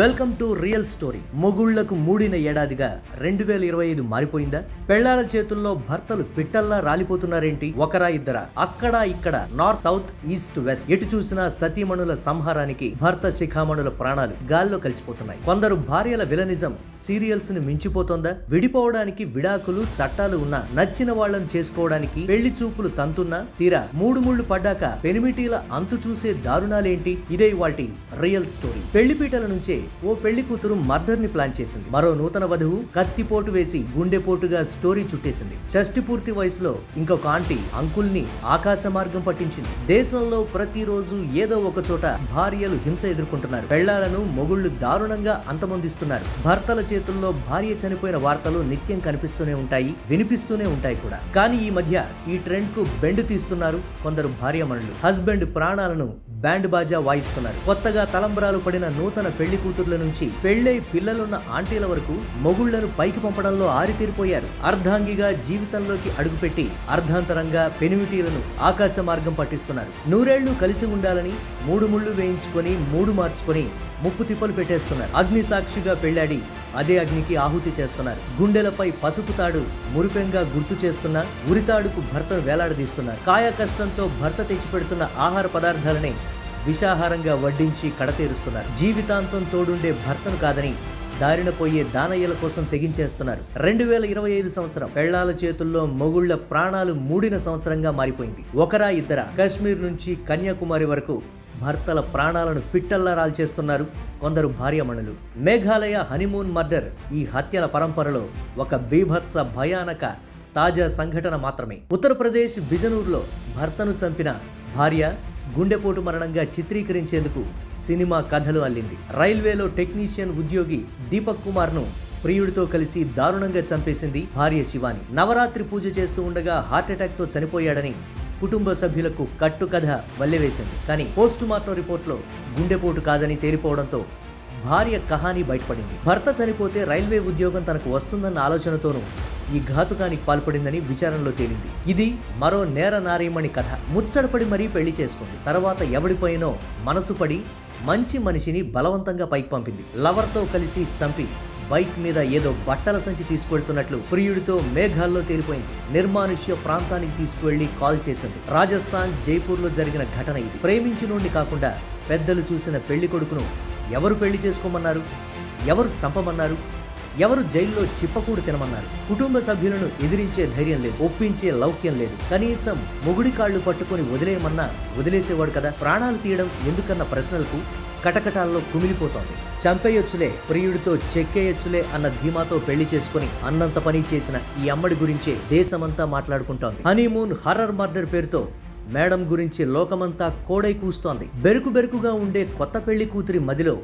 Welcome to real story. మొగుళ్ళకు మూడిన ఏడాదిగా రెండు వేల ఇరవై ఐదు మారిపోయిందా? పెళ్ళాల చేతుల్లో భర్తలు పిట్టల్లా రాలిపోతున్నారేంటి? ఒకరా ఇద్దరా? అక్కడ ఇక్కడ నార్త్ సౌత్ ఈస్ట్ వెస్ట్. ఎటు చూసినా సతీమణుల సంహారానికి భర్త శిఖామణుల ప్రాణాలు గాల్లో కలిసిపోతున్నాయి. కొందరు భార్యల విలనిజం సీరియల్స్ని మించిపోతోందా? విడిపోవడానికి విడాకులు చట్టాలు ఉన్నా నచ్చిన వాళ్ళని చేసుకోవడానికి పెళ్ళి చూపులు తంతున్నా? తీరా మూడు ముళ్ళు పడ్డాక పెనిమిటీల అంతు చూసే దారుణాలేంటి? ఇదే వాటి రియల్ స్టోరీ. పెళ్ళిపీటల నుంచే ఓ పెళ్ళి కూతురు మర్డర్ని ప్లాన్ చేసింది. మరో నూతన వధువు కత్తిపోటు వేసి గుండెపోటుగా స్టోరీ చుట్టేసింది. షష్టి పూర్తి వయసులో ఇంకొక ఆంటీ అంకుల్ని ఆకాశ మార్గం పట్టించింది. దేశంలో ప్రతిరోజు ఏదో ఒక చోట భార్యలు హింస ఎదుర్కొంటున్నారు. పెళ్ళాలను మొగుళ్ళు దారుణంగా అంతమొందిస్తున్నారు. భర్తల చేతుల్లో భార్య చనిపోయిన వార్తలు నిత్యం కనిపిస్తూనే ఉంటాయి వినిపిస్తూనే ఉంటాయి కూడా. కానీ ఈ మధ్య ఈ ట్రెండ్కు బెండ్ తీస్తున్నారు కొందరు భార్యమణులు. హస్బెండ్ ప్రాణాలను బ్యాండ్ బాజా వాయిస్తున్నారు. కొత్తగా తలంబరాలు పడిన నూతన పెళ్ళి కూతుర్ల నుంచి పెళ్ళై పిల్లలున్న ఆంటీల వరకు మొగుళ్ళను పైకి పంపడంలో ఆరితేరిపోయారు. అర్ధాంగిగా జీవితంలోకి అడుగుపెట్టి అర్ధాంతరంగా పెనిమిటీలను ఆకాశ మార్గం పట్టిస్తున్నారు. నూరేళ్ళు కలిసి ఉండాలని మూడు ముళ్ళు వేయించుకొని మూడు మార్చుకొని ముప్పు తిప్పలు పెట్టేస్తున్నారు. అగ్ని సాక్షిగా పెళ్ళాడి అదే అగ్నికి ఆహుతి చేస్తున్నారు. గుండెలపై పసుపు తాడు మురిపెంగా గుర్తు చేస్తున్న ఉరితాడుకు భర్తను వేలాడదీస్తున్నారు. కాయ కష్టంతో భర్త తెచ్చిపెడుతున్న ఆహార పదార్థాలనే విషాహారంగా వడ్డించి కడతేరుస్తున్నారు. జీవితాంతం తోడుండే భర్తను కాదని దారిన పోయే దానయ్యల కోసం తెగించేస్తున్నారు. రెండు వేల ఇరవై ఐదు సంవత్సరం పెళ్ళాల చేతుల్లో మొగుళ్ళ ప్రాణాలు మూడిన సంవత్సరంగా మారిపోయింది. ఒకరా ఇద్దరా కాశ్మీర్ నుంచి కన్యాకుమారి వరకు భర్తల ప్రాణాలను పిట్టల్లా రాల్చేస్తున్నారు కొందరు భార్యమణులు. మేఘాలయ హనీమూన్ మర్డర్ ఈ హత్యల పరంపరలో ఒక బీభత్స భయానక తాజా సంఘటన మాత్రమే. ఉత్తరప్రదేశ్ బిజనూర్లో భర్తను చంపిన భార్య గుండెపోటు మరణంగా చిత్రీకరించేందుకు సినిమా కథలు అల్లింది. రైల్వేలో టెక్నీషియన్ ఉద్యోగి దీపక్ కుమార్ను ప్రియుడితో కలిసి దారుణంగా చంపేసింది భార్య శివాని. నవరాత్రి పూజ చేస్తూ ఉండగా హార్ట్అటాక్తో చనిపోయాడని కుటుంబ సభ్యులకు కట్టుకథ వల్లెవేసింది కానీ పోస్టుమార్టం రిపోర్ట్లో గుండెపోటు కాదని తేలిపోవడంతో భార్య కహాని బయటపడింది. భర్త చనిపోతే రైల్వే ఉద్యోగం తనకు వస్తుందన్న ఆలోచనతోనూ ఈ ఘాతుకానికి పాల్పడిందని విచారణలో తేలింది. ఇది మరో నేర నారీమణి కథ. ముచ్చడపడి మరీ పెళ్ళి చేసుకుంది. తర్వాత ఎవడిపోయినో మనసు పడి మంచి మనిషిని బలవంతంగా పైకి పంపింది. లవర్తో కలిసి చంపి బైక్ మీద ఏదో బట్టల సంచి తీసుకువెళ్తున్నట్లు ప్రియుడితో మేఘాల్లో తేలిపోయింది. నిర్మానుష్య ప్రాంతానికి తీసుకువెళ్ళి కాల్ చేసింది. రాజస్థాన్ జైపూర్లో జరిగిన ఘటన ఇది. ప్రేమించినోడిని కాకుండా పెద్దలు చూసిన పెళ్ళి కొడుకును ఎవరు పెళ్ళి చేసుకోమన్నారు? ఎవరు చంపమన్నారు? ఎవరు జైల్లో చిప్పకూడు తినమన్నారు? కుటుంబ సభ్యులను ఎదిరించే ధైర్యం లేదు ఒప్పించే లౌక్యం లేదు. కనీసం మొగుడి కాళ్ళు పట్టుకొని వదిలేయమన్నా వదిలేసేవాడు కదా? ప్రాణాలు తీయడం ఎందుకన్న ప్రశ్నలకు కటకటాల్లో కుమిలిపోతోంది. చంపేయొచ్చులే ప్రియుడితో చెక్కేయొచ్చులే అన్న ధీమాతో పెళ్ళి చేసుకుని అన్నంత పని చేసిన ఈ అమ్మడి గురించే దేశమంతా మాట్లాడుకుంటోంది. హనీమూన్ హర్రర్ మర్డర్ పేరుతో మేడం గురించి లోకమంతా కోడై కూస్తోంది. బెరుకు బెరుకుగా ఉండే కొత్త పెళ్ళి కూతురి మదిలో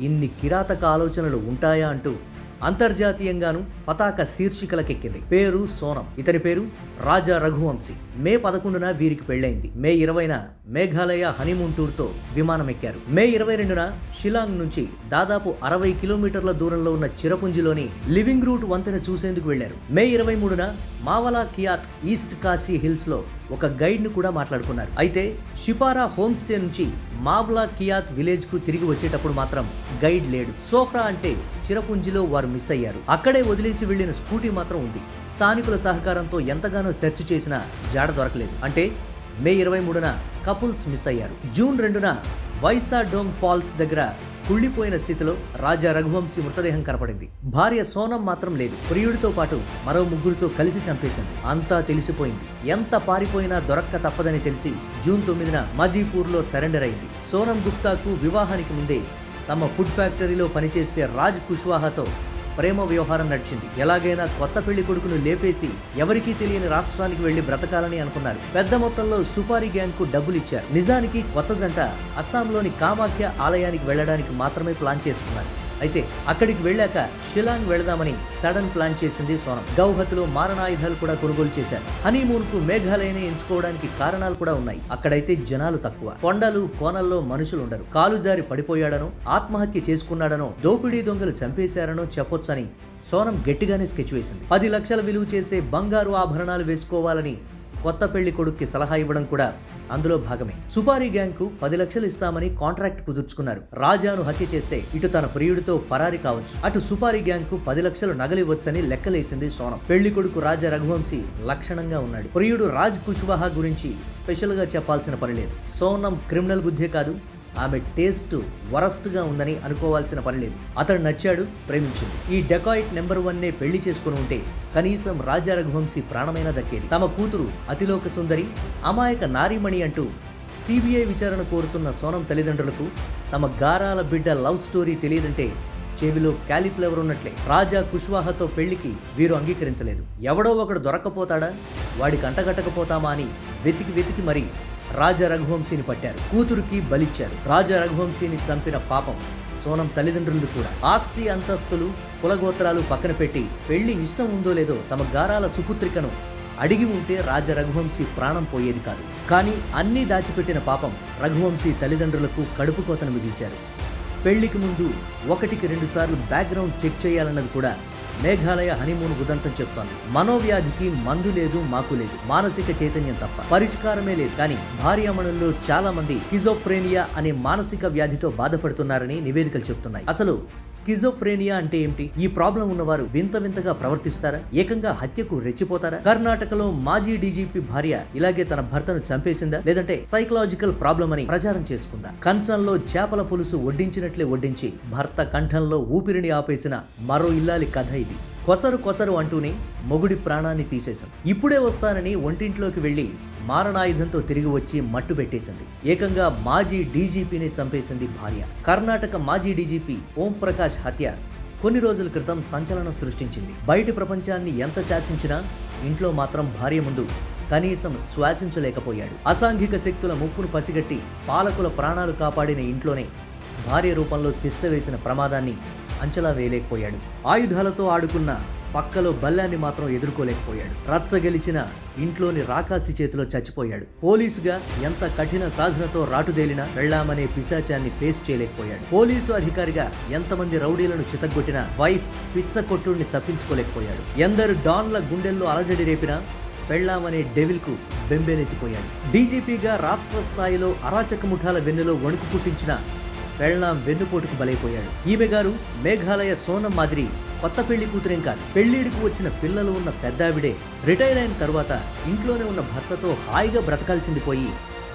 ఇన్ని కిరాతక ఆలోచనలు ఉంటాయా అంటూ అంతర్జాతీయంగాను పతాక శీర్షికలకెక్కింది. పేరు సోనం. ఇతని పేరు రాజా రఘువంశీ. మే పదకొండున వీరికి పెళ్ళైంది మే ఇరవైన మేఘాలయ హనీమూన్ టూర్తో విమానం ఎక్కారు మే ఇరవై రెండున షిలాంగ్ నుంచి దాదాపు అరవై కిలోమీటర్ల దూరంలో ఉన్న చిరపుంజిలోని లివింగ్ రూట్ వంతెన చూసేందుకు వెళ్ళారు మే ఇరవై మూడున మావలా కియాత్ ఈస్ట్ కాశీ హిల్స్లో ఒక గైడ్ను కూడా మాట్లాడుకున్నారు. అయితే షిపారా హోమ్ స్టే నుంచి మావ్లా కియాత్ విలేజ్కు తిరిగి వచ్చేటప్పుడు మాత్రం గైడ్ లేడు. సోహ్రా అంటే చిరపుంజిలో వారు మిస్ అయ్యారు. అక్కడే వదిలేసి వెళ్ళిన స్కూటీ మాత్రం ఉంది. స్థానికుల సహకారంతో ఎంతగానో సెర్చ్ చేసినా జాడ దొరకలేదు. అంటే మే ఇరవై మూడున కపుల్స్ మిస్ అయ్యారు. జూన్ రెండున వైసా డోంగ్ ఫాల్స్ దగ్గర కుళ్ళిపోయిన స్థితిలో రాజా రఘువంశీ మృతదేహం కనపడింది. భార్య సోనం మాత్రం లేదు. ప్రియుడితో పాటు మరో ముగ్గురితో కలిసి చంపేసింది. అంతా తెలిసిపోయింది. ఎంత పారిపోయినా దొరక్క తప్పదని తెలిసి జూన్ తొమ్మిదిన మజీపూర్లో సరెండర్ అయింది. సోనం గుప్తాకు వివాహానికి ముందే తమ ఫుడ్ ఫ్యాక్టరీలో పనిచేసే రాజ్ కుష్వాహాతో ప్రేమ వ్యవహారం నడిచింది. ఎలాగైనా కొత్త పెళ్ళి కొడుకును లేపేసి ఎవరికీ తెలియని రాష్ట్రానికి వెళ్ళి బ్రతకాలని అనుకున్నారు. పెద్ద మొత్తంలో సుపారీ గ్యాంగ్కు డబ్బులు ఇచ్చారు నిజానికి కొత్త జంట అస్సాంలోని కామాఖ్య ఆలయానికి వెళ్ళడానికి మాత్రమే ప్లాన్ చేసుకున్నారు. అయితే అక్కడికి వెళ్ళాక షిలాంగ్ వెళదామని సడన్ ప్లాన్ చేసింది సోనం. గౌహతిలో మారణాయుధాలు కూడా కొనుగోలు చేశారు. హనీమూన్కు మేఘాలయని ఎంచుకోవడానికి కారణాలు కూడా ఉన్నాయి. అక్కడైతే జనాలు తక్కువ. కొండలు కోనల్లో మనుషులు ఉండరు. కాలు జారి పడిపోయాడనో ఆత్మహత్య చేసుకున్నాడనో దోపిడీ దొంగలు చంపేశారనో చెప్పొచ్చని సోనం గట్టిగానే స్కెచ్ వేసింది. పది లక్షల విలువ చేసే బంగారు ఆభరణాలు వేసుకోవాలని కొత్త పెళ్ళి కొడుక్కి సలహా ఇవ్వడం కూడా అందులో భాగమే. సుపారీ గ్యాంగ్కు పది లక్షలు ఇస్తామని కాంట్రాక్ట్ కుదుర్చుకున్నారు. రాజాను హత్య చేస్తే ఇటు తన ప్రియుడితో పరారి కావచ్చు. అటు సుపారీ గ్యాంగ్కు పది లక్షలు నగలివ్వచ్చని లెక్కలేసింది సోనం. పెళ్ళి కొడుకు రాజా రఘువంశీ లక్షణంగా ఉన్నాడు. ప్రియుడు రాజ్ కుష్వాహా గురించి స్పెషల్గా చెప్పాల్సిన పని లేదు. సోనం క్రిమినల్ బుద్ధే కాదు. ఆమె టేస్ట్ వరస్ట్గా ఉందని అనుకోవాల్సిన పని లేదు. అతడు నచ్చాడు ప్రేమించింది. ఈ డెకాయిట్ నెంబర్ వన్నే పెళ్ళి చేసుకుని ఉంటే కనీసం రాజా రఘువంశీ ప్రాణమైనా దక్కేది. తమ కూతురు అతిలోక సుందరి అమాయక నారీమణి అంటూ సిబిఐ విచారణ కోరుతున్న సోనం తల్లిదండ్రులకు తమ గారాల బిడ్డ లవ్ స్టోరీ తెలియదంటే చెవిలో క్యాలిఫ్లవర్ ఉన్నట్లే. రాజా కుష్వాహతో పెళ్ళికి వీరు అంగీకరించలేదు. ఎవడో ఒకడు దొరక్కపోతాడా? వాడికి అంటగట్టకపోతామా అని వెతికి వెతికి మరి రాజా రఘువంశీని పట్టారు. కూతురుకి బలిచ్చారు. రాజా రఘువంశీని చంపిన పాపం సోనం తల్లిదండ్రులు కూడా. ఆస్తి అంతస్తులు కులగోత్రాలు పక్కన పెట్టి పెళ్ళి ఇష్టం ఉందో లేదో తమ గారాల సుపుత్రికను అడిగి ఉంటే రాజ రఘువంశీ ప్రాణం పోయేది కాదు. కానీ అన్నీ దాచిపెట్టిన పాపం రఘువంశీ తల్లిదండ్రులకు కడుపు కోతను మిగిల్చారు. పెళ్ళికి ముందు ఒకటికి రెండుసార్లు బ్యాక్గ్రౌండ్ చెక్ చేయాలన్నది కూడా మేఘాలయ హనీమూన్ ఉదంతం చెప్తోంది. మనోవ్యాధికి మందు లేదు మాకు లేదు. మానసిక చైతన్యం తప్ప. పరిష్కారమే లేదు. కానీ భార్యామణుల్లో చాలా మంది స్కిజోఫ్రేనియా అనే మానసిక వ్యాధితో బాధపడుతున్నారని నివేదికలు చెప్తున్నాయి. అసలు స్కిజోఫ్రేనియా అంటే ఏమిటి? ఈ ప్రాబ్లం ఉన్నవారు వింత వింతగా ప్రవర్తిస్తారా? ఏకంగా హత్యకు రెచ్చిపోతారా? కర్ణాటకలో మాజీ డీజీపీ భార్య ఇలాగే తన భర్తను చంపేసిందా? లేదంటే సైకలాజికల్ ప్రాబ్లం అని ప్రచారం చేసుకుందా? కంచంలో చేపల పులుసు వడ్డించినట్లే వడ్డించి భర్త కంఠంలో ఊపిరిని ఆపేసిన మరో ఇల్లాలి కథ కొసరు కొసరు అంటూనే మొగుడి ప్రాణాన్ని తీసేశాం. ఇప్పుడే వస్తానని ఒంటింట్లోకి వెళ్ళి మారణాయుధంతో తిరిగి వచ్చి మట్టు పెట్టేసింది. ఏకంగా మాజీ డీజీపీని చంపేసింది భార్య. కర్ణాటక మాజీ డీజీపీ ఓం ప్రకాష్ హత్య కొన్ని రోజుల క్రితం సంచలనం సృష్టించింది. బయటి ప్రపంచాన్ని ఎంత శాసించినా ఇంట్లో మాత్రం భార్య ముందు కనీసం శ్వాసించలేకపోయాడు. అసాంఘిక శక్తుల ముప్పును పసిగట్టి పాలకుల ప్రాణాలు కాపాడిన ఇంట్లోనే భార్య రూపంలో తిష్టవేసిన ప్రమాదాన్ని అంచనా వేయలేకపోయాడు. ఆయుధాలతో ఆడుకున్న పక్కలో బల్లాన్ని మాత్రం ఎదుర్కోలేకపోయాడు. రచ్చ గెలిచిన ఇంట్లోని రాకాసి చేతిలో చచ్చిపోయాడు. పోలీసుగా ఎంత కఠిన సాధనతో రాటుదేలినా వెళ్ళామనే పిశాచాన్ని ఫేస్ చేయలేకపోయాడు. పోలీసు అధికారిగా ఎంతమంది రౌడీలను చితగ్గొట్టిన వైఫ్ పిచ్చ కొట్టుడిని తప్పించుకోలేకపోయాడు. ఎందరు డాన్ల గుండెల్లో అలజడి రేపినా పెళ్ళామనే డెవిల్కు బెంబేనెత్తిపోయాడు. డీజీపీగా రాష్ట్ర స్థాయిలో అరాచక ముఠాల వెన్నులో వణుకు పుట్టించిన పెళ్ళాం వెన్నుపోటుకు బలైపోయాడు. ఈమె గారు మేఘాలయ సోనం మాదిరి కొత్త పెళ్ళి కూతురేం కాదు. పెళ్ళిడికి వచ్చిన పిల్లలు ఉన్న పెద్దావిడే రిటైర్ అయిన తర్వాత ఇంట్లోనే ఉన్న భర్తతో హాయిగా బ్రతకాల్సింది పోయి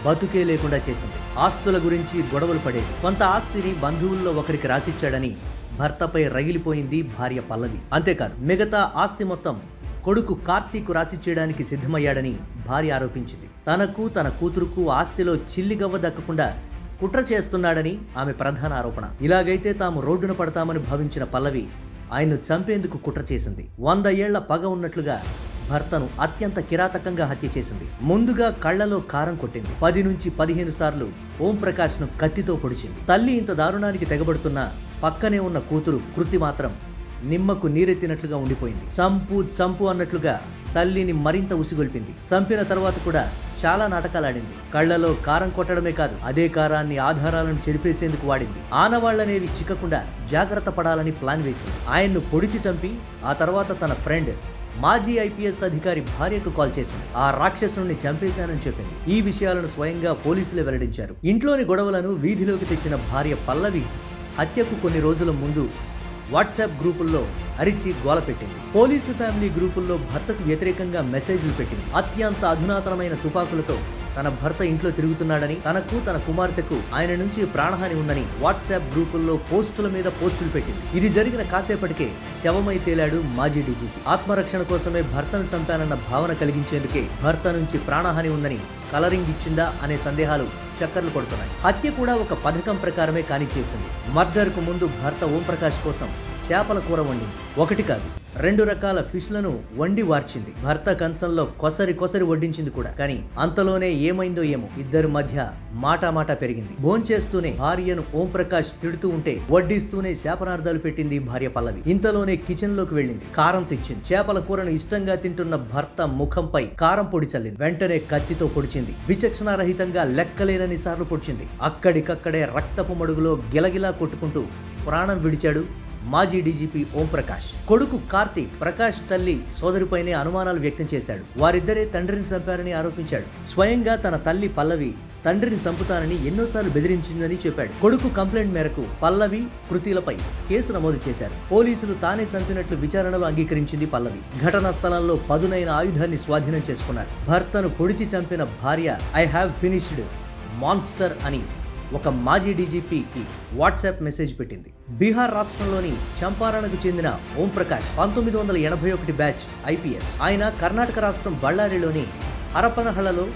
బతుకే లేకుండా చేసింది. ఆస్తుల గురించి గొడవలు పడేది. కొంత ఆస్తిని బంధువుల్లో ఒకరికి రాసిచ్చాడని భర్తపై రగిలిపోయింది భార్య పల్లవి. అంతేకాదు మిగతా ఆస్తి మొత్తం కొడుకు కార్తీక్ రాసి చేయడానికి సిద్ధమయ్యాడని భార్య ఆరోపించింది. తనకు తన కూతురుకు ఆస్తిలో చిల్లిగవ్వ దక్కకుండా కుట్ర చేస్తున్నాడని ఆమె ప్రధాన ఆరోపణ. ఇలాగైతే తాము రోడ్డున పడతామని భావించిన పల్లవి ఆయన్ను చంపేందుకు కుట్ర చేసింది. వంద ఏళ్ళ పగ ఉన్నట్లుగా భర్తను అత్యంత కిరాతకంగా హత్య చేసింది. ముందుగా కళ్ళలో కారం కొట్టింది. పది నుంచి పదిహేను సార్లు ఓం ప్రకాష్ను కత్తితో పొడిచింది. తల్లి ఇంత దారుణానికి తెగబడుతున్న పక్కనే ఉన్న కూతురు కృతి మాత్రం నిమ్మకు నీరెత్తినట్లుగా ఉండిపోయింది. చంపు చంపు అన్నట్లుగా తల్లిని మరింత ఉసిగొల్పింది. చంపిన తర్వాత కూడా చాలా నాటకాలాడింది. కళ్ళలో కారం కొట్టడమే కాదు అదే కారాన్ని ఆధారాలను చెరిపేసేందుకు వాడింది. ఆనవాళ్ళనేవి చిక్కకుండా జాగ్రత్త పడాలని ప్లాన్ వేసింది. ఆయన్ను పొడిచి చంపి ఆ తర్వాత తన ఫ్రెండ్ మాజీ ఐపీఎస్ అధికారి భార్యకు కాల్ చేసింది. ఆ రాక్షసుని చంపేశానని చెప్పింది. ఈ విషయాలను స్వయంగా పోలీసులే వెల్లడించారు. ఇంట్లోని గొడవలను వీధిలోకి తెచ్చిన భార్య పల్లవి హత్యకు కొన్ని రోజుల ముందు వాట్సాప్ గ్రూపుల్లో అరిచి గోల పెట్టింది. పోలీసు ఫ్యామిలీ గ్రూపుల్లో భర్తకు వ్యతిరేకంగా మెసేజ్లు పెట్టింది. అత్యంత అధునాతనమైన తుపాకులతో తన భర్త ఇంట్లో తిరుగుతున్నాడని తనకు తన కుమార్తెకు ఆయన నుంచి ప్రాణహాని ఉందని వాట్సాప్ గ్రూపుల్లో పోస్టుల మీద పోస్టులు పెట్టింది. ఇది జరిగిన కాసేపటికే శవమై తేలాడు మాజీ డీజీపీ. ఆత్మరక్షణ కోసమే భర్తను చంపానన్న భావన కలిగించేందుకే భర్త నుంచి ప్రాణహాని ఉందని కలరింగ్ ఇచ్చిందా అనే సందేహాలు చక్కర్లు కొడుతున్నాయి. హత్య కూడా ఒక పథకం ప్రకారమే కానిచ్చేసింది. మర్డర్కు ముందు భర్త ఓంప్రకాష్ కోసం చేపల కూర వండింది. ఒకటి కాదు రెండు రకాల ఫిష్లను వండి వార్చింది. భర్త కంచంలో కొసరి కొసరి వడ్డించింది కూడా. కానీ అంతలోనే ఏమైందో ఏమో. ఇద్దరి మధ్య మాటా మాట పెరిగింది. భోంచేస్తూనే భార్యను ఓంప్రకాష్ తిడుతూ ఉంటే వడ్డిస్తూనే శాపనార్థాలు పెట్టింది భార్య పల్లవి. ఇంతలోనే కిచెన్లోకి వెళ్ళింది. కారం తెచ్చింది. చేపల కూరను ఇష్టంగా తింటున్న భర్త ముఖంపై కారం పొడి చల్లింది. వెంటనే కత్తితో పొడిచింది. విచక్షణారహితంగా లెక్కలేనని సార్లు పొడిచింది. అక్కడికక్కడే రక్తపు మడుగులో గిలగిలా కొట్టుకుంటూ ప్రాణం విడిచాడు మాజీ డీజీపీ ఓం ప్రకాష్ కొడుకు కార్తీక్ ప్రకాష్ తల్లి సోదరిపైనే అనుమానాలు వ్యక్తం చేశాడు. వారిద్దరే తండ్రిని చంపారని ఆరోపించాడు. స్వయంగా తన తల్లి పల్లవి తండ్రిని చంపుతానని ఎన్నోసార్లు బెదిరించిందని చెప్పాడు. కొడుకు కంప్లైంట్ మేరకు పల్లవి కృతిలపై కేసు నమోదు చేశారు. పోలీసులు తానే చంపినట్లు విచారణలో అంగీకరించింది పల్లవి. ఘటనా స్థలంలో పదునైన ఆయుధాన్ని స్వాధీనం చేసుకున్నారు. భర్తను పొడిచి చంపిన భార్య ఐ హ్యావ్ ఫినిష్డ్ మాన్స్టర్ అని ఒక మాజీ డీజీపీకి వాట్సాప్ మెసేజ్ పెట్టింది. బీహార్ రాష్ట్రంలోని చంపారణకు చెందిన ఓం ప్రకాష్ పంతొమ్మిది వందల ఎనభై ఒకటి బ్యాచ్ ఐపీఎస్. ఆయన కర్ణాటక రాష్ట్రం బళ్ళారిలోని హరపనహళలో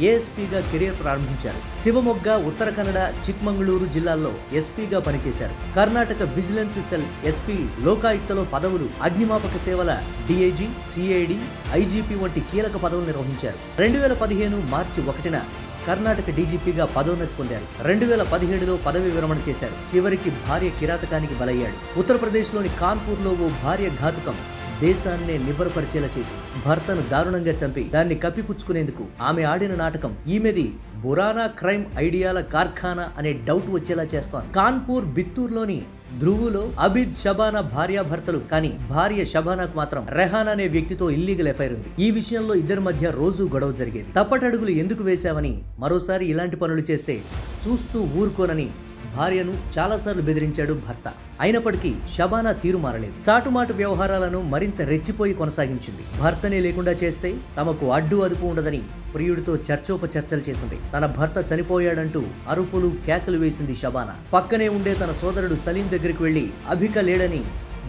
ఏఎస్పీగా కెరీర్ ప్రారంభించారు. శివమొగ్గ ఉత్తర కన్నడ చిక్మంగళూరు జిల్లాల్లో ఎస్పీగా పనిచేశారు. కర్ణాటక విజిలెన్స్ సెల్ ఎస్పీ లోకాయుక్తలో పదవులు అగ్నిమాపక సేవల డిఐజీ సిఐడి ఐజీపీ వంటి కీలక పదవులు నిర్వహించారు. రెండు వేల పదిహేను మార్చి ఒకటిన కర్ణాటక డీజీపీగా పదోన్నతి పొందారు. రెండు వేల పదిహేడులో పదవి విరమణ చేశారు. చివరికి భార్య కిరాతకానికి బలయ్యాడు. ఉత్తరప్రదేశ్లోని కాన్పూర్లో ఓ భార్య ఘాతుకం దేశాన్నే నిబ్బరపరిచేలా చేసి భర్తను దారుణంగా చంపి దాన్ని కప్పిపుచ్చుకునేందుకు ఆమె ఆడిన నాటకం ఈమెది బురానా క్రైమ్ ఐడియాల కార్ఖానా అనే డౌట్ వచ్చేలా చేస్తోంది. కాన్పూర్ బిత్తూర్లోని ధ్రువులో అబిద్ షబానా భార్యాభర్తలు కానీ భార్య షబానాకు మాత్రం రెహాన్ అనే వ్యక్తితో ఇల్లీగల్ ఎఫ్ఐఆర్ ఉంది. ఈ విషయంలో ఇద్దరి మధ్య రోజు గొడవ జరిగేది. తప్పటడుగులు ఎందుకు వేశావని మరోసారి ఇలాంటి పనులు చేస్తే చూస్తూ ఊరుకోనని భార్యను చాలాసార్లు బెదిరించాడు భర్త. అయినప్పటికీ షబానా తీరు మారలేదు. చాటుమాటు వ్యవహారాలను మరింత రెచ్చిపోయి కొనసాగించింది. భర్తనే లేకుండా చేస్తే తమకు అడ్డు అదుపు ఉండదని ప్రియుడితో చర్చోపచర్చలు చేసింది. తన భర్త చనిపోయాడంటూ అరుపులు కేకలు వేసింది షబానా. పక్కనే ఉండే తన సోదరుడు సలీం దగ్గరికి వెళ్ళి అభిక లేడని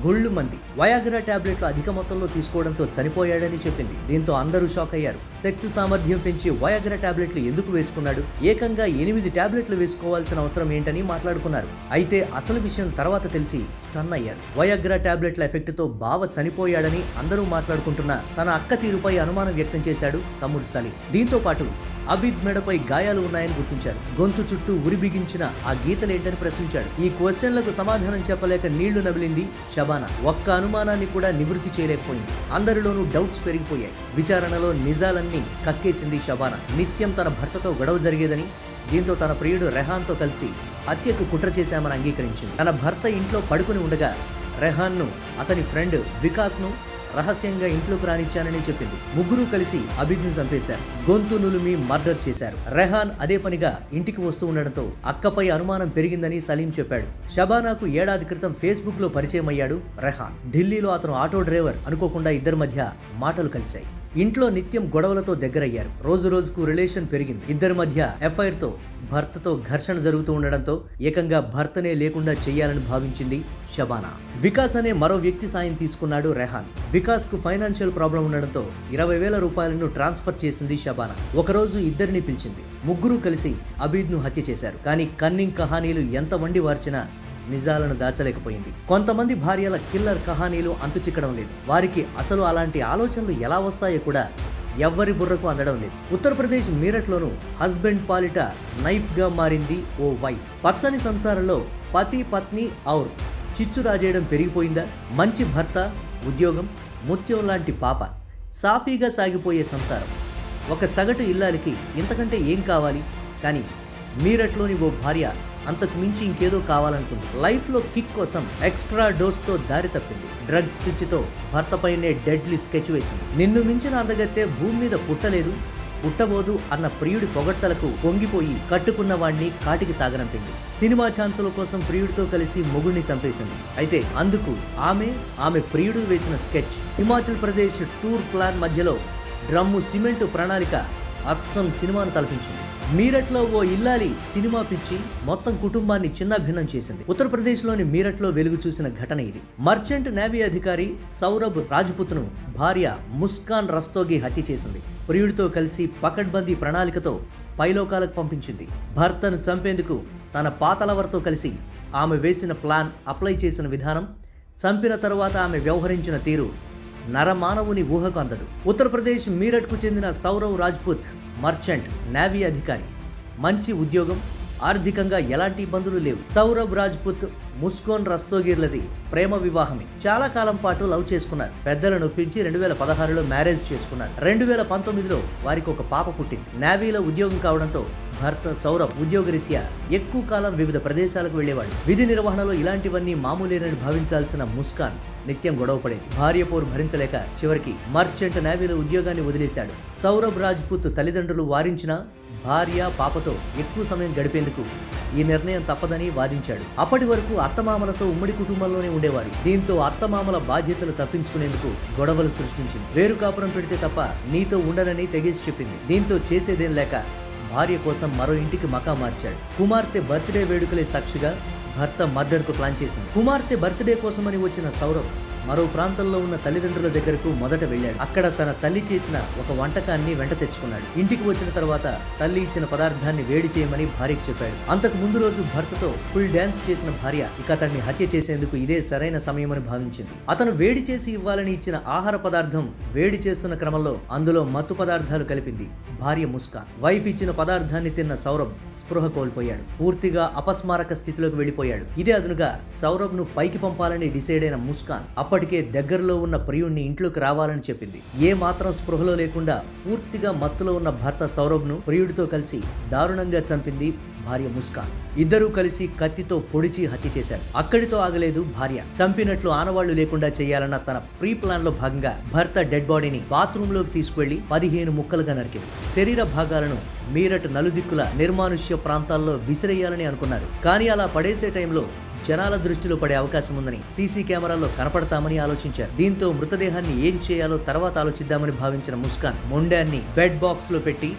గొళ్ళు మంది. వయాగ్రా టాబ్లెట్లు అధిక మొత్తంలో తీసుకోవడంతో చనిపోయాడని చెప్పింది. దీంతో అందరూ షాక్ అయ్యారు. సెక్స్ సామర్థ్యం పెంచి వయాగ్రా టాబ్లెట్లు ఎందుకు వేసుకున్నాడు? ఏకంగా ఎనిమిది టాబ్లెట్లు వేసుకోవాల్సిన అవసరం ఏంటని మాట్లాడుకున్నారు. అయితే అసలు విషయం తర్వాత తెలిసి స్టన్ అయ్యారు. వయాగ్రా టాబ్లెట్ల ఎఫెక్ట్తో బావ చనిపోయాడని అందరూ మాట్లాడుకుంటున్న తన అక్క తీరుపై అనుమానం వ్యక్తం చేశాడు తమ్ముడు సలీం. దీంతో పాటు అబిద్ మెడపై గాయాలు ఉన్నాయని గుర్తించారు. గొంతు చుట్టూ ఉరి బిగించిన ఆ గీతలేంటని ప్రశ్నించాడు. ఈ క్వశ్చన్లకు సమాధానం చెప్పలేక నీళ్ళు నమిలింది షబానా ఒక్క అనుమానాన్ని కూడా నివృత్తి చేయలేకపోయింది. అందరిలోనూ డౌట్స్ పెరిగిపోయాయి. విచారణలో నిజాలన్నీ కక్కేసింది షబానా నిత్యం తన భర్తతో గొడవ జరిగేదని దీంతో తన ప్రియుడు రెహాన్తో కలిసి హత్యకు కుట్ర చేశామని అంగీకరించింది. తన భర్త ఇంట్లో పడుకుని ఉండగా రెహాన్ను అతని ఫ్రెండ్ వికాస్ను రహస్యంగా ఇంట్లోకి రానిచ్చానని చెప్పింది. ముగ్గురు కలిసి అభిజ్ను చంపేశారు. గొంతు నులిమి మర్డర్ చేశారు. రెహాన్ అదే పనిగా ఇంటికి వస్తూ ఉండడంతో అక్కపై అనుమానం పెరిగిందని సలీం చెప్పాడు. షబానాకు ఏడాది క్రితం ఫేస్బుక్లో పరిచయం అయ్యాడు రెహాన్. ఢిల్లీలో అతను ఆటో డ్రైవర్ అనుకోకుండా ఇద్దరి మధ్య మాటలు కలిశాయి. ఇంట్లో నిత్యం గొడవలతో దగ్గరయ్యారు. రోజు రోజుకు రిలేషన్ పెరిగింది. ఇద్దరి మధ్య ఎఫ్ఐఆర్తో భర్తతో ఘర్షణ జరుగుతూ ఉండడంతో ఏకంగా భర్తనే లేకుండా చేయాలని భావించింది షబానా వికాస్ అనే మరో వ్యక్తి సాయం తీసుకున్నాడు రెహాన్. వికాస్కు ఫైనాన్షియల్ ప్రాబ్లం ఉండడంతో ఇరవై వేల రూపాయలను ట్రాన్స్ఫర్ చేసింది షబానా ఒకరోజు ఇద్దరిని పిలిచింది. ముగ్గురు కలిసి అబీద్ను హత్య చేశారు. కానీ కన్నింగ్ కహానీలు ఎంత వండి వార్చినా నిజాలను దాచలేకపోయింది. కొంతమంది భార్యల కిల్లర్ కహానీలు అంతుచిక్కడం లేదు. వారికి అసలు అలాంటి ఆలోచనలు ఎలా వస్తాయో కూడా ఎవ్వరి బుర్రకు అందడం లేదు. ఉత్తరప్రదేశ్ మీరట్లోను హస్బెండ్ పాలిట నైఫ్గా మారింది ఓ వైఫ్. పచ్చని సంసారంలో పతి పత్ని ఔర్ చిచ్చు రాజేయడం పెరిగిపోయిందా? మంచి భర్త ఉద్యోగం ముత్యం లాంటి పాప సాఫీగా సాగిపోయే సంసారం. ఒక సగటు ఇల్లాలికి ఇంతకంటే ఏం కావాలి? కానీ మీరట్లోని ఓ భార్య అంతకు మించి ఇంకేదో కావాలనుకుంది. లైఫ్లో కిక్ కోసం ఎక్స్ట్రా డోస్తో దారి తప్పింది. డ్రగ్స్ పిచ్చితో భర్తపైనే డెడ్లీ స్కెచ్ వేసింది. నిన్ను మించిన అందగత్తే భూమి మీద పుట్టలేదు పుట్టబోదు అన్న ప్రియుడి పొగడ్తలకు పొంగిపోయి కట్టుకున్న వాణ్ణి కాటికి సాగనంపింది. సినిమా ఛాన్సుల కోసం ప్రియుడితో కలిసి మొగుడిని చంపేసింది. అయితే అందుకు ఆమె ఆమె ప్రియుడు వేసిన sketch. Himachal Pradesh tour plan మధ్యలో డ్రమ్ము సిమెంటు ప్రణాళిక అచ్చం సినిమాను తలపించింది. మీరట్లో ఓ ఇల్లాలి సినిమా పిచ్చి మొత్తం కుటుంబాన్ని చిన్నాభిన్నం చేసింది. ఉత్తరప్రదేశ్లోని మీరట్లో వెలుగు చూసిన ఘటన ఇది. మర్చెంట్ నేవీ అధికారి సౌరభ్ రాజ్పుత్ను భార్య ముస్కాన్ రస్తోగి హత్య చేసింది. ప్రియుడితో కలిసి పకడ్బందీ ప్రణాళికతో పైలోకాలకు పంపించింది. భర్తను చంపేందుకు తన పాతలవర్తో కలిసి ఆమె వేసిన ప్లాన్ అప్లై చేసిన విధానం చంపిన తరువాత ఆమె వ్యవహరించిన తీరు నరమానవుని ఊహకు అందదు. ఉత్తరప్రదేశ్ మీరట్కు చెందిన సౌరవ్ రాజ్పుత్ మర్చెంట్ నేవీ అధికారి. మంచి ఉద్యోగం ఆర్థికంగా ఎలాంటి ఇబ్బందులు లేవు. సౌరభ్ రాజ్పుత్ ముస్కోన్ రస్తోగిర్లది ప్రేమ వివాహమే. చాలా కాలం పాటు లవ్ చేసుకున్నారు. పెద్దలను ఒప్పించి రెండు వేల పదహారులో మ్యారేజ్ చేసుకున్నారు. రెండు వేల పంతొమ్మిదిలో వారికి ఒక పాప పుట్టింది. నేవీలో ఉద్యోగం కావడంతో భర్త సౌరభ్ ఉద్యోగరీత్యా ఎక్కువ కాలం వివిధ ప్రదేశాలకు వెళ్ళేవాడు విధి నిర్వహణలో ఇలాంటివన్నీ మామూలేనని భావించాల్సిన ముస్కాన్ నిత్యం గొడవ పడేది భార్య పోరు భరించలేక చివరికి మర్చెంట్ నేవీలో ఉద్యోగాన్ని వదిలేశాడు. సౌరభ్ రాజ్పుత్ తల్లిదండ్రులు వారించినా భార్య పాపతో ఎక్కువ సమయం గడిపేందుకు ఈ నిర్ణయం తప్పదని వాదించాడు. అప్పటి వరకు అత్తమామలతో ఉమ్మడి కుటుంబంలోనే ఉండేవారు దీంతో అత్తమామల బాధ్యతలు తప్పించుకునేందుకు గొడవలు సృష్టించింది. వేరు కాపురం పెడితే తప్ప నీతో ఉండనని తెగేసి చెప్పింది. దీంతో చేసేదేం లేక భార్య కోసం మరో ఇంటికి మకా మార్చాడు. కుమార్తె బర్త్డే వేడుకలే సాక్షిగా భర్త మర్డర్కు ప్లాన్ చేసింది. కుమార్తె బర్త్డే కోసమని వచ్చిన సౌరవ్ మరో ప్రాంతంలో ఉన్న తల్లిదండ్రుల దగ్గరకు మొదట వెళ్ళాడు. అక్కడ తన తల్లి చేసిన ఒక వంటకాన్ని వెంట తెచ్చుకున్నాడు. ఇంటికి వచ్చిన తర్వాత తల్లి ఇచ్చిన పదార్థాన్ని వేడి చేయమని భార్యకు చెప్పాడు. అంతకు ముందు రోజు భర్తతో ఫుల్ డాన్స్ చేసిన భార్య ఇక అతన్ని హత్య చేసేందుకు ఇదే సరైన సమయమని భావించింది. అతను వేడి చేసి ఇవ్వాలని ఇచ్చిన ఆహార పదార్థం వేడి చేస్తున్న క్రమంలో అందులో మత్తు పదార్థాలు కలిపింది. భార్య ముస్కాన్ వైఫ్ ఇచ్చిన పదార్థాన్ని తిన్న సౌరభ్ స్పృహ కోల్పోయాడు. పూర్తిగా అపస్మారక స్థితిలోకి వెళ్ళిపోయాడు. ఇదే అదునుగా సౌరభ్ను పైకి పంపాలని డిసైడ్ అయిన ముస్కాన్ అప్పటికే దగ్గరలో ఉన్న ప్రియుణ్ణి ఇంట్లోకి రావాలని చెప్పింది. ఏ మాత్రం స్పృహలో లేకుండా పూర్తిగా మత్తులో ఉన్న భర్త సౌరభ్ను ప్రియుడితో కలిసి దారుణంగా చంపింది భార్య ముస్కాన్. ఇద్దరూ కలిసి కత్తితో పొడిచి హత్య చేశారు. అక్కడితో ఆగలేదు భార్య. చంపినట్లు ఆనవాళ్ళు లేకుండా చేయాలన్న తన ప్రీ ప్లాన్లో భాగంగా భర్త డెడ్ బాడీని బాత్రూమ్లోకి తీసుకువెళ్ళి పదిహేను ముక్కలుగా నరికింది. శరీర భాగాలను మీరట్ నలుదిక్కుల నిర్మానుష్య ప్రాంతాల్లో విసిరేయాలని అనుకున్నారు. కానీ అలా పడేసే టైంలో జనాల దృష్టిలో పడే అవకాశం ఉందని సీసీ కెమెరాల్లో కనపడతామని ఆలోచించారు. దీంతో మృతదేహాన్ని ఏం చేయాలో తర్వాత ఆలోచిద్దామని భావించిన ముస్కాన్ మొండాన్ని బెడ్ బాక్స్లో పెట్టి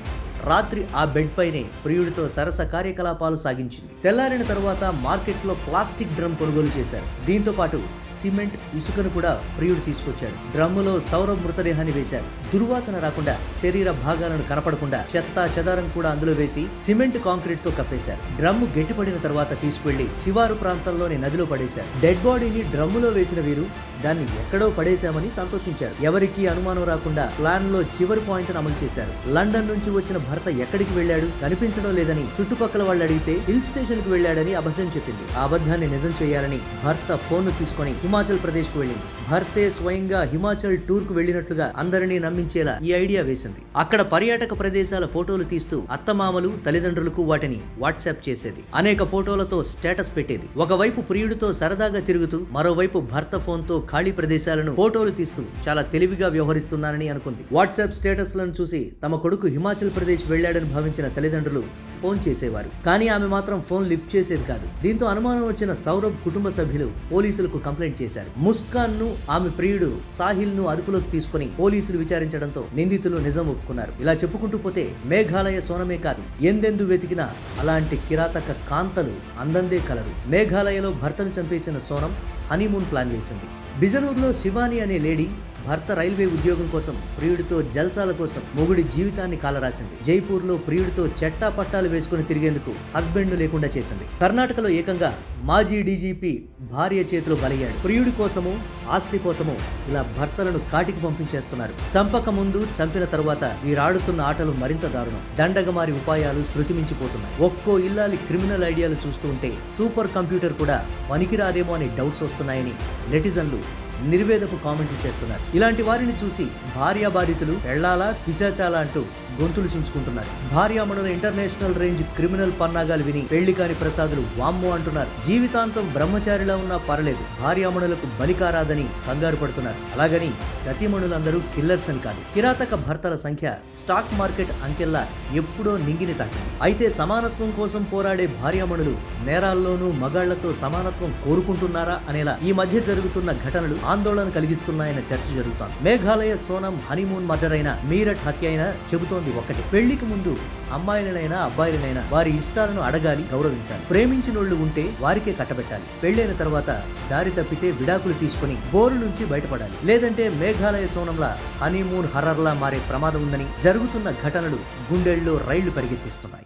రాత్రి ఆ బెడ్ పైనే ప్రియుడితో సరస కార్యకలాపాలు సాగించింది. తెల్లారిన తర్వాత మార్కెట్లో ప్లాస్టిక్ డ్రమ్ కొనుగోలు చేశారు. దీంతో పాటు సిమెంట్ ఇసుకను కూడా ప్రియుడు తీసుకొచ్చాడు. డ్రమ్ములో సౌరభ్ మృతదేహాన్ని వేశారు. దుర్వాసన రాకుండా శరీర భాగాలను కనపడకుండా చెత్త చెదారం కూడా అందులో వేసి సిమెంట్ కాంక్రీట్తో కప్పేశారు. డ్రమ్ము గట్టిపడిన తర్వాత తీసుకువెళ్ళి శివారు ప్రాంతంలోని నదిలో పడేశారు. డెడ్ బాడీని డ్రమ్ములో వేసిన వీరు దాన్ని ఎక్కడో పడేశామని సంతోషించారు. ఎవరికీ అనుమానం రాకుండా ప్లాన్లో చివరి పాయింట్ అమలు చేశారు. లండన్ నుంచి వచ్చిన భర్త ఎక్కడికి వెళ్ళాడు? కనిపించడం లేదని చుట్టుపక్కల వాళ్ళు అడిగితే హిల్ స్టేషన్కి వెళ్ళాడని అబద్ధం చెప్పింది. ఆ అబద్ధాన్ని నిజం చేయాలని భర్త ఫోన్ తీసుకొని హిమాచల్ ప్రదేశ్కు వెళ్ళింది. భర్తే స్వయంగా హిమాచల్ టూర్కు వెళ్ళినట్లుగా అందరినీ నమ్మించేలా ఈ ఐడియా వేసింది. అక్కడ పర్యాటక ప్రదేశాల ఫోటోలు తీస్తూ అత్తమామలు తల్లిదండ్రులకు వాటిని వాట్సాప్ చేసేది. అనేక ఫోటోలతో స్టేటస్ పెట్టేది. ఒకవైపు ప్రియుడితో సరదాగా తిరుగుతూ మరోవైపు భర్త ఫోన్తో ఖాళీ ప్రదేశాలను ఫోటోలు తీస్తూ చాలా తెలివిగా వ్యవహరిస్తున్నానని అనుకుంది. వాట్సాప్ స్టేటస్లను చూసి తమ కొడుకు హిమాచల్ ప్రదేశ్ వెళ్ళాడని భావించిన తల్లిదండ్రులు ఫోన్ చేసేవారు. కానీ ఆమె మాత్రం ఫోన్ లిఫ్ట్ చేసేది కాదు. దీంతో అనుమానం వచ్చిన సౌరభ్ కుటుంబ సభ్యులు పోలీసులకు కంప్లైంట్ చేశారు. ముస్కాన్ను ఆమె ప్రియుడు సాహిల్ను అదుపులోకి తీసుకుని పోలీసులు విచారించడంతో నిందితులు నిజం ఒప్పుకున్నారు. ఇలా చెప్పుకుంటూ పోతే మేఘాలయ సోనమే కాదు ఎందెందు వెతికినా అలాంటి కిరాతక కాంతలు అందందే కలరు. మేఘాలయలో భర్తను చంపేసిన సోనం హనీమూన్ ప్లాన్ వేసింది. బిజనూర్లో శివాని అనే లేడీ భర్త రైల్వే ఉద్యోగం కోసం ప్రియుడితో జల్సాల కోసం మొగుడి జీవితాన్ని కాలరాసింది. జైపూర్లో ప్రియుడితో చెట్టా పట్టాలు వేసుకుని తిరిగేందుకు హస్బెండ్ను లేకుండా చేసింది. కర్ణాటకలో ఏకంగా మాజీ డీజీపీ భార్య చేతిలో బలయ్యాడు. ప్రియుడి కోసము ఆస్తి కోసము ఇలా భర్తలను కాటికి పంపించేస్తున్నారు. చంపక ముందు చంపిన తరువాత వీరాడుతున్న ఆటలు మరింత దారుణం. దండగమారి ఉపాయాలు శృతిమించిపోతున్నాయి. ఒక్కో ఇల్లాలి క్రిమినల్ ఐడియాలు చూస్తూ ఉంటే సూపర్ కంప్యూటర్ కూడా పనికిరాదేమో అనే డౌట్స్ వస్తున్నాయని నెటిజన్లు నిర్వేదపు కామెంట్లు చేస్తున్నారు. ఇలాంటి వారిని చూసి భార్యా బాధితులు ఎళ్ళాలా పిశాచాలా అంటూ గొంతులు చించుకుంటున్నారు. భార్యామణుల ఇంటర్నేషనల్ రేంజ్ క్రిమినల్ పన్నాగాలు విని పెళ్ళి కాని ప్రసాదులు వామ్మో అంటున్నారు. జీవితాంతం బ్రహ్మచారిలా ఉన్నా పర్లేదు భార్యామణులకు బలికారాదని కంగారు పడుతున్నారు. అలాగని సతీమణులందరూ కిల్లర్స్ అని కాదు. కిరాతక భర్తల సంఖ్య స్టాక్ మార్కెట్ అంకెల్లా ఎప్పుడో నింగిని తాకింది. అయితే సమానత్వం కోసం పోరాడే భార్యామణులు నేరాల్లోనూ మగాళ్ళతో సమానత్వం కోరుకుంటున్నారా అనేలా ఈ మధ్య జరుగుతున్న ఘటనలు ఆందోళన కలిగిస్తున్నాయన్న చర్చ జరుగుతోంది. మేఘాలయ సోనం హనీమూన్ మర్డర్ అయిన మీరట్ హత్య అయినా చెబుతోంది ఒకటి పెళ్ళికి ముందు అమ్మాయిలనైనా అబ్బాయిలనైనా వారి ఇష్టాలను అడగాలి గౌరవించాలి. ప్రేమించినోళ్ళు ఉంటే వారికే కట్టబెట్టాలి. పెళ్ళైన తర్వాత దారి తప్పితే విడాకులు తీసుకుని బోరు నుంచి బయటపడాలి. లేదంటే మేఘాలయ సోనంలా హనీమూన్ హర్రర్లా మారే ప్రమాదం ఉందని జరుగుతున్న ఘటనలు గుండెల్లో రైళ్ళు పరిగెత్తిస్తున్నాయి.